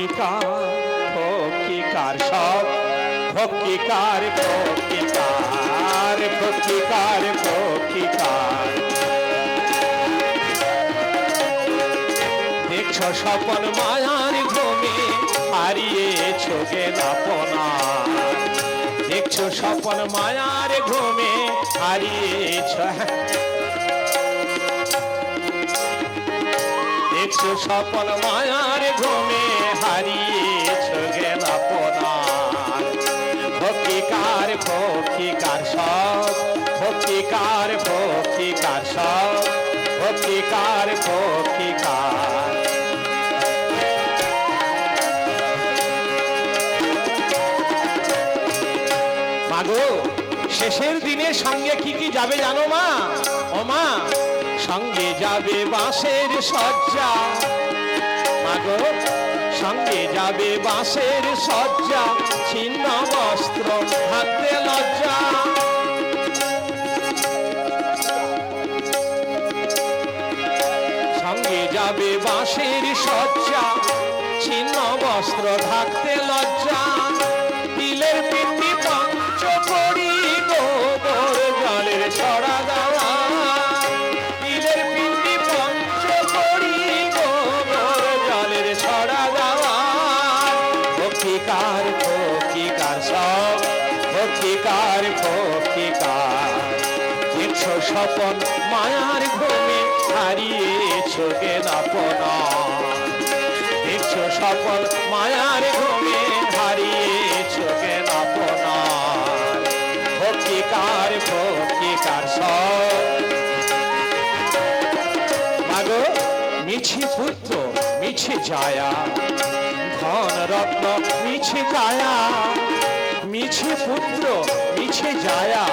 ভক্তিকার ভক্তিকার সব ভক্তিকার ভক্তিকার ভক্তিকার ভক্তিকার দেখছ স্বপন মায়ার ঘুমে হারিয়েছ জ্ঞান আপনার দেখছ স্বপন মায়ার ঘুমে হারিয়েছ দেখছ স্বপন মায়ার ঘুমে শেষের দিনে সঙ্গে কি কি যাবে জানো মা? ও মা, সঙ্গে যাবে বাঁশের সজ্জা। মাগো সঙ্গে যাবে বাঁশের সজ্জা, ছিন্ন বস্ত্র, হাতে লজ্জা। সঙ্গে যাবে বাঁশের সজ্জা, ছিন্ন বস্ত্র থাকতে লজ্জা। তিলের পিণ্ডি ভক্তিকার ভক্তিকার দেখছ স্বপন মায়ার ঘুমে হারিয়েছ জ্ঞান দেখছ সফল মায়ার ঘুমে হারিয়েছ জ্ঞান ভক্তিকার ভক্তিকার মাগো, মিছি পুত্র, মিছে যায়া ধন রত্ন মিছে কায়া। মিছে পুত্র, মিছে জায়া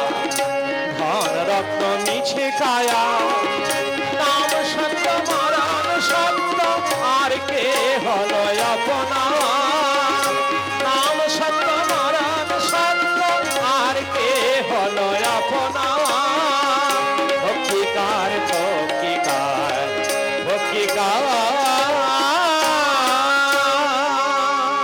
ধন রত্ন মিছে কায়া। নাম সত্য, মরণ সত্য, আর কে হল আপনা নাম সত্য, মরণ সত্য, আর কে হল আপনা ভক্তিকার ভক্তিকার ভক্তিকার।